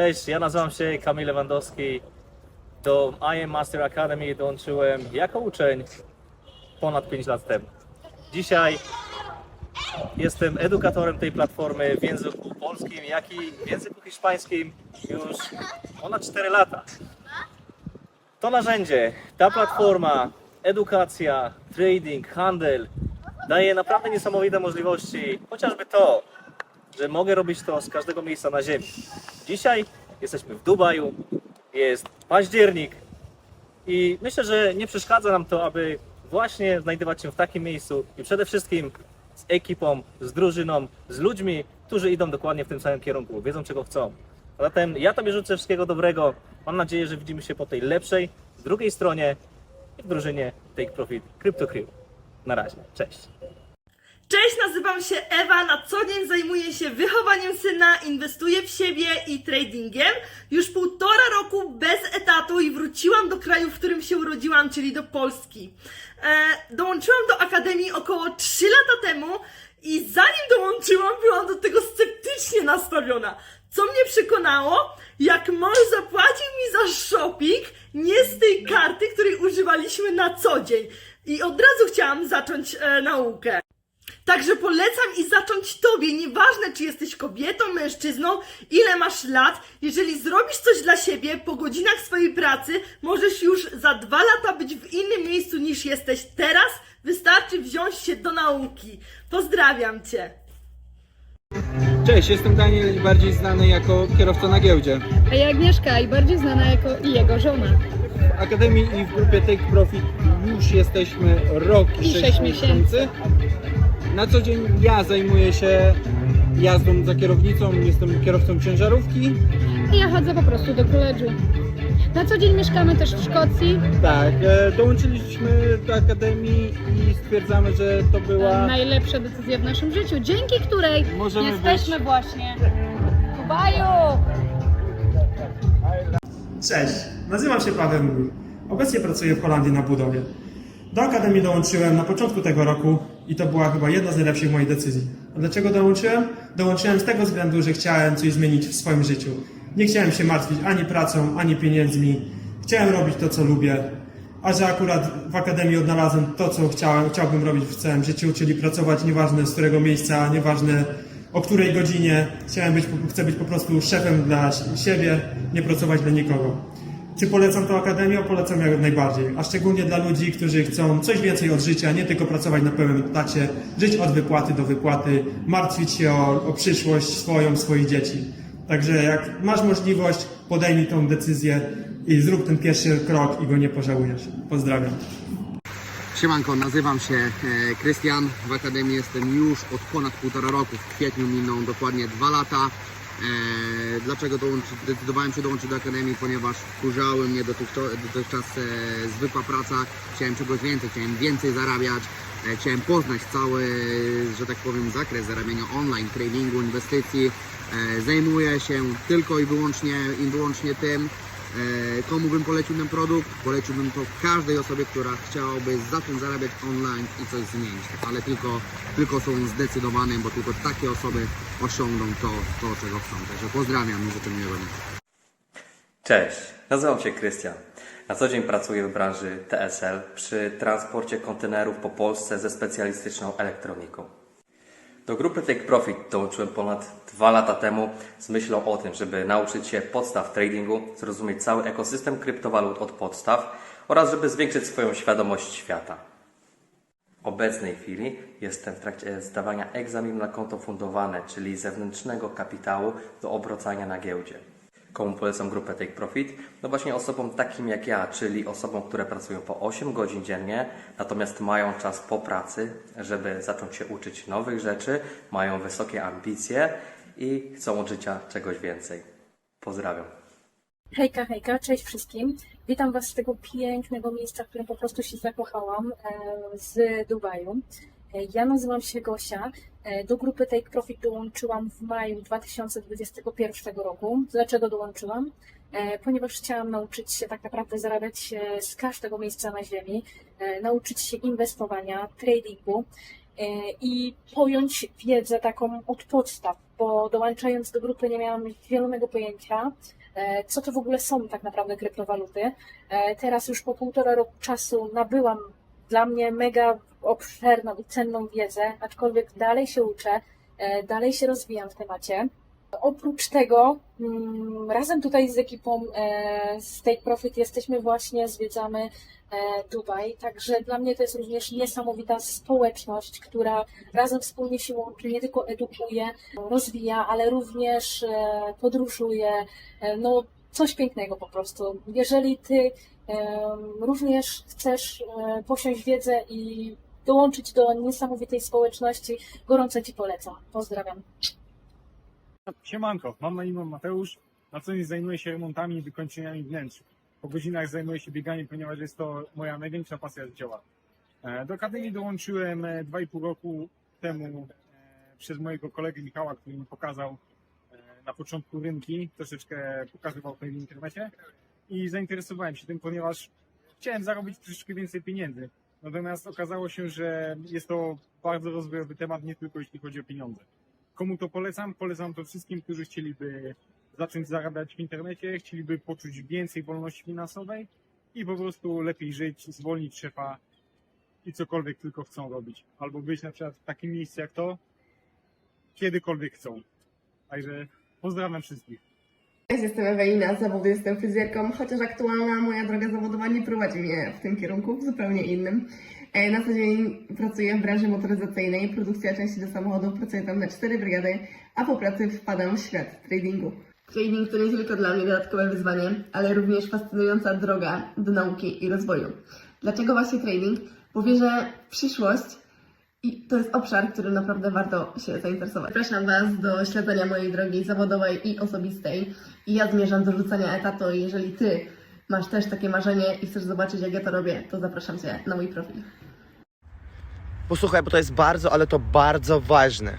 Cześć, ja nazywam się Kamil Lewandowski. Do IM Master Academy dołączyłem jako uczeń ponad 5 lat temu. Dzisiaj jestem edukatorem tej platformy w języku polskim, jak i w języku hiszpańskim już ponad 4 lata. To narzędzie, ta platforma, edukacja, trading, handel daje naprawdę niesamowite możliwości. Chociażby to, że mogę robić to z każdego miejsca na ziemi. Dzisiaj jesteśmy w Dubaju, jest październik i myślę, że nie przeszkadza nam to, aby właśnie znajdować się w takim miejscu i przede wszystkim z ekipą, z drużyną, z ludźmi, którzy idą dokładnie w tym samym kierunku, wiedzą czego chcą. A Zatem ja Tobie życzę wszystkiego dobrego. Mam nadzieję, że widzimy się po tej lepszej, drugiej stronie i w drużynie Take Profit Crypto Crew. Na razie, cześć. Cześć, nazywam się Ewa. Na co dzień zajmuję się wychowaniem syna, inwestuję w siebie i tradingiem. Już półtora roku bez etatu i wróciłam do kraju, w którym się urodziłam, czyli do Polski. E, dołączyłam do akademii około 3 lata temu i zanim dołączyłam, byłam do tego sceptycznie nastawiona. Co mnie przekonało? Jak mąż zapłacił mi za shopping nie z tej karty, której używaliśmy na co dzień. I od razu chciałam zacząć e, naukę. Także polecam i zacząć tobie, nieważne czy jesteś kobietą, mężczyzną, ile masz lat, jeżeli zrobisz coś dla siebie po godzinach swojej pracy, możesz już za dwa lata być w innym miejscu niż jesteś teraz, wystarczy wziąć się do nauki. Pozdrawiam cię. Cześć, jestem Daniel i bardziej znany jako kierowca na giełdzie. A ja Agnieszka i bardziej znana jako i jego żona. W Akademii i w grupie Take Profit już jesteśmy rok i I 6 sześć miesięcy. Na co dzień ja zajmuję się jazdą za kierownicą, jestem kierowcą ciężarówki. I ja chodzę po prostu do koledżu. Na co dzień mieszkamy też w Szkocji. Tak, e, dołączyliśmy do Akademii i stwierdzamy, że to była... Najlepsza decyzja w naszym życiu, dzięki której Możemy jesteśmy właśnie w Dubaju. Cześć, nazywam się Paweł Mój. Obecnie pracuję w Holandii na budowie. Do Akademii dołączyłem na początku tego roku i to była chyba jedna z najlepszych moich decyzji. A dlaczego dołączyłem? Dołączyłem z tego względu, że chciałem coś zmienić w swoim życiu. Nie chciałem się martwić ani pracą, ani pieniędzmi. Chciałem robić to, co lubię. A że akurat w Akademii odnalazłem to, co chciałem, chciałbym robić w całym życiu, czyli pracować nieważne z którego miejsca, nieważne o której godzinie. Chciałem być, chcę być po prostu szefem dla siebie, nie pracować dla nikogo. Czy polecam tą akademię? Polecam jak najbardziej. A szczególnie dla ludzi, którzy chcą coś więcej od życia, nie tylko pracować na pełnym etacie, żyć od wypłaty do wypłaty, martwić się o, o przyszłość swoją, swoich dzieci. Także jak masz możliwość, podejmij tą decyzję i zrób ten pierwszy krok i go nie pożałujesz. Pozdrawiam. Siemanko, nazywam się e, Krystian. W Akademii jestem już od ponad półtora roku. W kwietniu miną dokładnie dwa lata. E, dlaczego zdecydowałem się dołączyć do Akademii? Ponieważ wkurzały mnie dotychczas, e, zwykła praca. Chciałem czegoś więcej, chciałem więcej zarabiać. E, chciałem poznać cały, że tak powiem, zakres zarabiania online, tradingu, inwestycji. Zajmuję się tylko i wyłącznie, i wyłącznie tym. E, Komu bym polecił ten produkt? Poleciłbym to każdej osobie, która chciałaby zacząć zarabiać online i coś zmienić. Ale tylko, tylko są zdecydowane, bo tylko takie osoby osiągną to, to czego chcą. Także pozdrawiam i życzę miłego dnia. Cześć, nazywam się Krystian. Na co dzień pracuję w branży TSL przy transporcie kontenerów po Polsce ze specjalistyczną elektroniką. Do grupy Take Profit dołączyłem ponad dwa lata temu z myślą o tym, żeby nauczyć się podstaw tradingu, zrozumieć cały ekosystem kryptowalut od podstaw oraz żeby zwiększyć swoją świadomość świata. W obecnej chwili jestem w trakcie zdawania egzaminu na konto fundowane, czyli zewnętrznego kapitału do obracania na giełdzie. Komu polecam grupę Take Profit? No właśnie osobom takim jak ja, czyli osobom, które pracują po 8 godzin dziennie, natomiast mają czas po pracy, żeby zacząć się uczyć nowych rzeczy, mają wysokie ambicje i chcą od życia czegoś więcej. Pozdrawiam. Hejka, hejka, cześć wszystkim. Witam Was z tego pięknego miejsca, w którym po prostu się zakochałam, z Dubaju. E, Ja nazywam się Gosia. E, Do grupy Take Profit dołączyłam w maju 2021 roku. Dlaczego dołączyłam? E, Ponieważ chciałam nauczyć się tak naprawdę zarabiać z każdego miejsca na ziemi, e, nauczyć się inwestowania, tradingu i pojąć wiedzę taką od podstaw. bo dołączając do grupy nie miałam zielonego pojęcia, co to w ogóle są tak naprawdę kryptowaluty. Teraz już po półtora roku czasu nabyłam dla mnie mega obszerną i cenną wiedzę, aczkolwiek dalej się uczę, e, dalej się rozwijam w temacie. Oprócz tego, mm, razem tutaj z ekipą e, z Take Profit jesteśmy właśnie, zwiedzamy e, Dubaj, także dla mnie to jest również niesamowita społeczność, która razem wspólnie się łączy, nie tylko edukuje, rozwija, ale również e, podróżuje, e, no coś pięknego po prostu. Jeżeli Ty również chcesz e, posiąść wiedzę i dołączyć do niesamowitej społeczności, gorąco Ci polecam. Pozdrawiam. Siemanko, mam na imię Mateusz. Na co dzień zajmuję się remontami i wykończeniami wnętrz. Po godzinach zajmuję się bieganiem, ponieważ jest to moja największa pasja życiowa. E, Do Akademii dołączyłem e, 2,5 roku temu e, przez mojego kolegę Michała, który mi pokazał e, na początku rynki, troszeczkę pokazywał w internecie i zainteresowałem się tym, ponieważ chciałem zarobić troszeczkę więcej pieniędzy. Natomiast okazało się, że jest to bardzo rozwojowy temat, nie tylko jeśli chodzi o pieniądze. Komu to polecam? Polecam to wszystkim, którzy chcieliby zacząć zarabiać w internecie, chcieliby poczuć więcej wolności finansowej i po prostu lepiej żyć, zwolnić szefa i cokolwiek tylko chcą robić. Albo być na przykład w takim miejscu jak to, kiedykolwiek chcą. Także pozdrawiam wszystkich. Cześć, jestem Ewelina, z zawodu jestem fryzjerką, chociaż aktualna moja droga zawodowa nie prowadzi mnie w tym kierunku, zupełnie innym. E, Na co dzień pracuję w branży motoryzacyjnej, produkcja części do samochodów, pracuję tam na cztery brygady, a po pracy wpadam w świat tradingu. Trading to nie tylko dla mnie dodatkowe wyzwanie, ale również fascynująca droga do nauki i rozwoju. Dlaczego właśnie trading? Bo wierzę przyszłość i to jest obszar, który naprawdę warto się zainteresować. Zapraszam Was do śledzenia mojej drogi zawodowej i osobistej. I ja zmierzam do rzucenia etatu. Jeżeli Ty masz też takie marzenie i chcesz zobaczyć, jak ja to robię, to zapraszam Cię na mój profil. Posłuchaj, bo to jest bardzo, ale to bardzo ważne.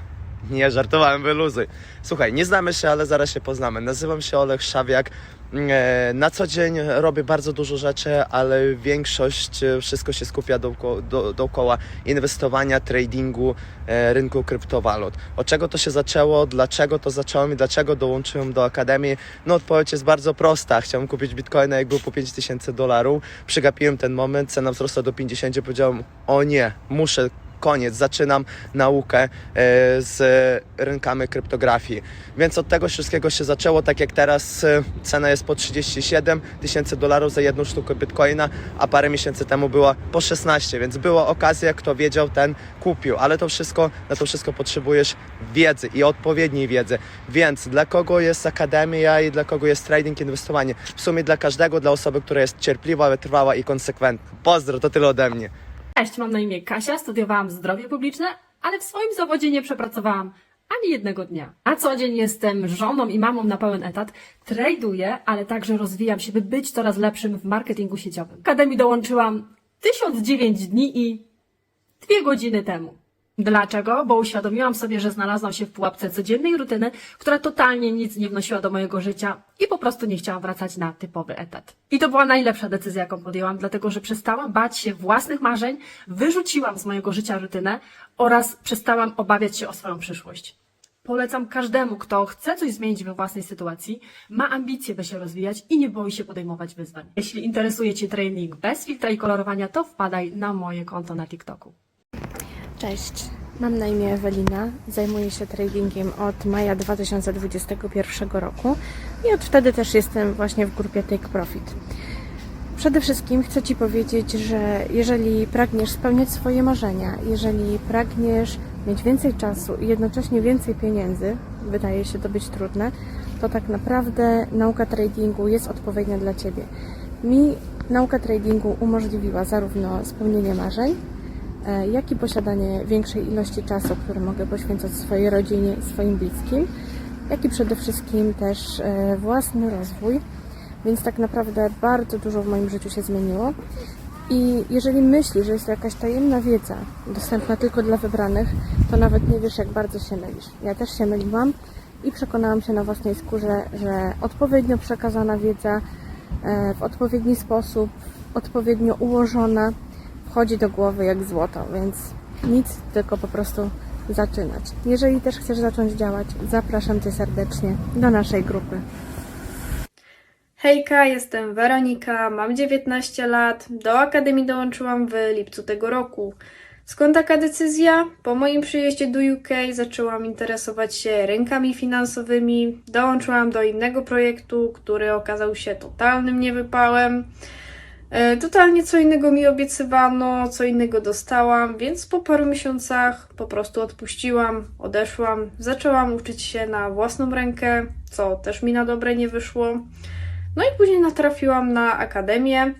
Nie, żartowałem, wyluzuj. Słuchaj, nie znamy się, ale zaraz się poznamy. Nazywam się Olek Szawiak. E, Na co dzień robię bardzo dużo rzeczy, ale większość, e, wszystko się skupia dookoła, do, dookoła inwestowania, tradingu, e, rynku kryptowalut. Od czego to się zaczęło, dlaczego to zacząłem i dlaczego dołączyłem do Akademii? No odpowiedź jest bardzo prosta. Chciałem kupić bitcoina, jak był po 5000 dolarów. Przegapiłem ten moment, cena wzrosła do 50, powiedziałem, o nie, muszę koniec, zaczynam naukę e, z rynkami kryptografii. Więc od tego wszystkiego się zaczęło, tak jak teraz e, cena jest po 37 tysięcy dolarów za jedną sztukę bitcoina, a parę miesięcy temu była po 16, więc była okazja, kto wiedział, ten kupił, ale to wszystko, na to wszystko potrzebujesz wiedzy i odpowiedniej wiedzy. Więc dla kogo jest akademia i dla kogo jest trading, inwestowanie? W sumie dla każdego, dla osoby, która jest cierpliwa, wytrwała i konsekwentna. Pozdro, to tyle ode mnie. Cześć, mam na imię Kasia, studiowałam zdrowie publiczne, ale w swoim zawodzie nie przepracowałam ani jednego dnia. Na co dzień jestem żoną i mamą na pełen etat, traduję, ale także rozwijam się, by być coraz lepszym w marketingu sieciowym. Akademii dołączyłam 1009 dni i dwie godziny temu. Dlaczego? Bo uświadomiłam sobie, że znalazłam się w pułapce codziennej rutyny, która totalnie nic nie wnosiła do mojego życia i po prostu nie chciałam wracać na typowy etat. I to była najlepsza decyzja, jaką podjęłam, dlatego że przestałam bać się własnych marzeń, wyrzuciłam z mojego życia rutynę oraz przestałam obawiać się o swoją przyszłość. Polecam każdemu, kto chce coś zmienić we własnej sytuacji, ma ambicje, by się rozwijać i nie boi się podejmować wyzwań. Jeśli interesuje Cię training bez filtra i kolorowania, to wpadaj na moje konto na TikToku. Cześć, mam na imię Ewelina, zajmuję się tradingiem od maja 2021 roku i od wtedy też jestem właśnie w grupie Take Profit. Przede wszystkim chcę Ci powiedzieć, że jeżeli pragniesz spełniać swoje marzenia, jeżeli pragniesz mieć więcej czasu i jednocześnie więcej pieniędzy, wydaje się to być trudne, to tak naprawdę nauka tradingu jest odpowiednia dla Ciebie. Mi nauka tradingu umożliwiła zarówno spełnienie marzeń, jak i posiadanie większej ilości czasu, który mogę poświęcać swojej rodzinie swoim bliskim, jak i przede wszystkim też e, własny rozwój. Więc tak naprawdę bardzo dużo w moim życiu się zmieniło. I jeżeli myślisz, że jest to jakaś tajemna wiedza dostępna tylko dla wybranych, to nawet nie wiesz, jak bardzo się mylisz. Ja też się myliłam i przekonałam się na własnej skórze, że odpowiednio przekazana wiedza e, w odpowiedni sposób, odpowiednio ułożona, wchodzi do głowy jak złoto, więc nic, tylko po prostu zaczynać. Jeżeli też chcesz zacząć działać, zapraszam Cię serdecznie do naszej grupy. Hejka, jestem Weronika, mam 19 lat. Do akademii dołączyłam w lipcu tego roku. Skąd taka decyzja? Po moim przyjeździe do UK zaczęłam interesować się rynkami finansowymi. Dołączyłam do innego projektu, który okazał się totalnym niewypałem. E, Totalnie co innego mi obiecywano, co innego dostałam, więc po paru miesiącach po prostu odpuściłam, odeszłam, zaczęłam uczyć się na własną rękę, co też mi na dobre nie wyszło. No i później natrafiłam na akademię.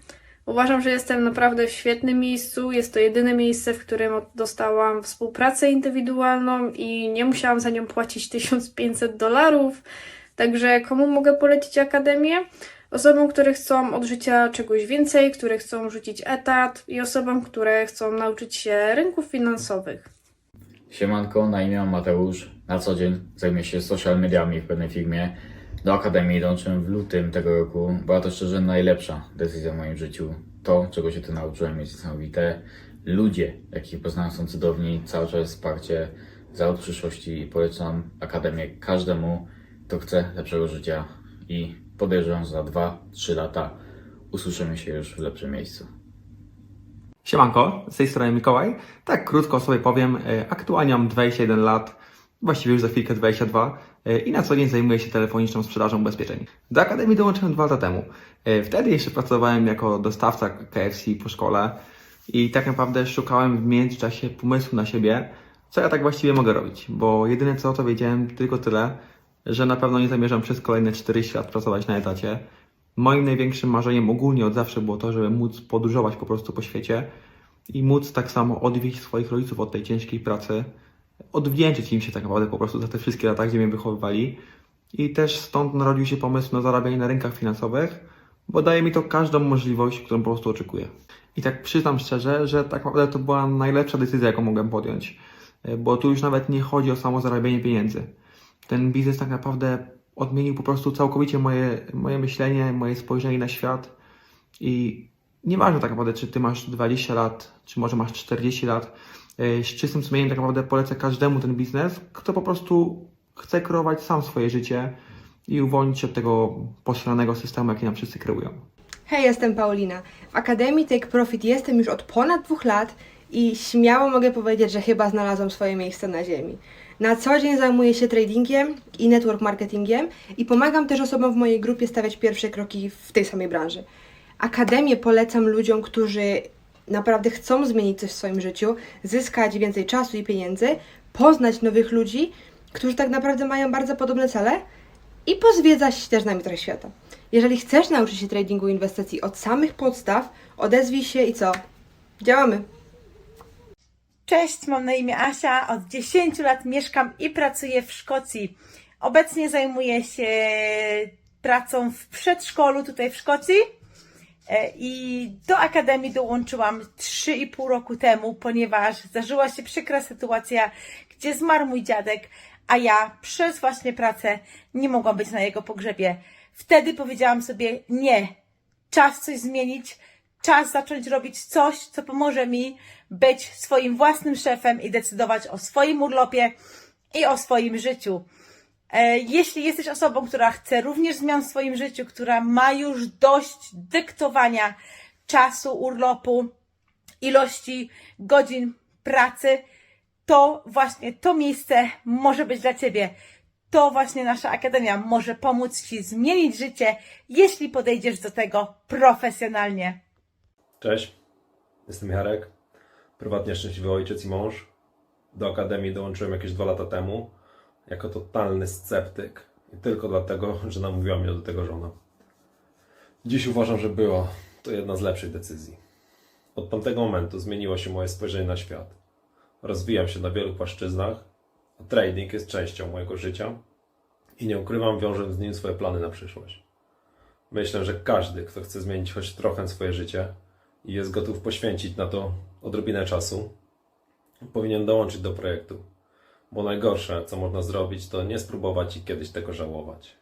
Uważam, że jestem naprawdę w świetnym miejscu. Jest to jedyne miejsce, w którym dostałam współpracę indywidualną i nie musiałam za nią płacić 1500 dolarów. Także komu mogę polecić akademię? Osobom, które chcą od życia czegoś więcej, które chcą rzucić etat i osobom, które chcą nauczyć się rynków finansowych. Siemanko, na imię Mateusz. Na co dzień zajmuję się social mediami w pewnej firmie. Do akademii dołączyłem w lutym tego roku. Była to szczerze najlepsza decyzja w moim życiu. To, czego się tu nauczyłem, jest niesamowite. Ludzie, jakich poznałem, są cudowni. Cały czas wsparcie za od przyszłości i polecam akademię każdemu, kto chce lepszego życia. I podejrzewam, za 2-3 lata usłyszymy się już w lepszym miejscu. Siemanko, z tej strony Mikołaj. Tak krótko sobie powiem, e, aktualnie mam 21 lat, właściwie już za chwilkę 22 e, i na co dzień zajmuję się telefoniczną sprzedażą ubezpieczeń. Do Akademii dołączyłem dwa lata temu. E, Wtedy jeszcze pracowałem jako dostawca KFC po szkole i tak naprawdę szukałem w międzyczasie pomysłu na siebie, co ja tak właściwie mogę robić, bo jedyne co to wiedziałem tylko tyle, że na pewno nie zamierzam przez kolejne 4 lat pracować na etacie. Moim największym marzeniem ogólnie od zawsze było to, żeby móc podróżować po prostu po świecie i móc tak samo odwieźć swoich rodziców od tej ciężkiej pracy, odwdzięczyć im się tak naprawdę po prostu za te wszystkie lata, gdzie mnie wychowywali. I też stąd narodził się pomysł na zarabianie na rynkach finansowych, bo daje mi to każdą możliwość, którą po prostu oczekuję. I tak przyznam szczerze, że tak naprawdę to była najlepsza decyzja, jaką mogłem podjąć, bo tu już nawet nie chodzi o samo zarabianie pieniędzy. Ten biznes tak naprawdę odmienił po prostu całkowicie moje, moje myślenie, moje spojrzenie na świat. I nieważne tak naprawdę, czy ty masz 20 lat, czy może masz 40 lat, e, z czystym sumieniem tak naprawdę polecę każdemu ten biznes, kto po prostu chce kreować sam swoje życie i uwolnić się od tego poszlanego systemu, jaki nam wszyscy kreują. Hej, jestem Paulina. W Akademii Take Profit jestem już od ponad dwóch lat i śmiało mogę powiedzieć, że chyba znalazłam swoje miejsce na ziemi. Na co dzień zajmuję się tradingiem i network marketingiem i pomagam też osobom w mojej grupie stawiać pierwsze kroki w tej samej branży. Akademię polecam ludziom, którzy naprawdę chcą zmienić coś w swoim życiu, zyskać więcej czasu i pieniędzy, poznać nowych ludzi, którzy tak naprawdę mają bardzo podobne cele i pozwiedzać też nami trochę świata. Jeżeli chcesz nauczyć się tradingu inwestycji od samych podstaw, odezwij się i co? Działamy! Cześć, mam na imię Asia. Od 10 lat mieszkam i pracuję w Szkocji. Obecnie zajmuję się pracą w przedszkolu tutaj w Szkocji. E, I do akademii dołączyłam 3,5 roku temu, ponieważ zdarzyła się przykra sytuacja, gdzie zmarł mój dziadek, a ja przez właśnie pracę nie mogłam być na jego pogrzebie. Wtedy powiedziałam sobie: Nie, czas coś zmienić, czas zacząć robić coś, co pomoże mi być swoim własnym szefem i decydować o swoim urlopie i o swoim życiu. E, Jeśli jesteś osobą, która chce również zmian w swoim życiu, która ma już dość dyktowania czasu urlopu, ilości godzin pracy, to właśnie to miejsce może być dla Ciebie. To właśnie nasza Akademia może pomóc Ci zmienić życie, jeśli podejdziesz do tego profesjonalnie. Cześć, jestem Jarek, prywatnie szczęśliwy ojciec i mąż. Do Akademii dołączyłem jakieś dwa lata temu jako totalny sceptyk i tylko dlatego, że namówiła mnie do tego żona. Dziś uważam, że było to jedna z lepszych decyzji. Od tamtego momentu zmieniło się moje spojrzenie na świat. Rozwijam się na wielu płaszczyznach, a trading jest częścią mojego życia i nie ukrywam, wiążę z nim swoje plany na przyszłość. Myślę, że każdy, kto chce zmienić choć trochę swoje życie i jest gotów poświęcić na to odrobinę czasu, powinien dołączyć do projektu. Bo najgorsze, co można zrobić, to nie spróbować i kiedyś tego żałować.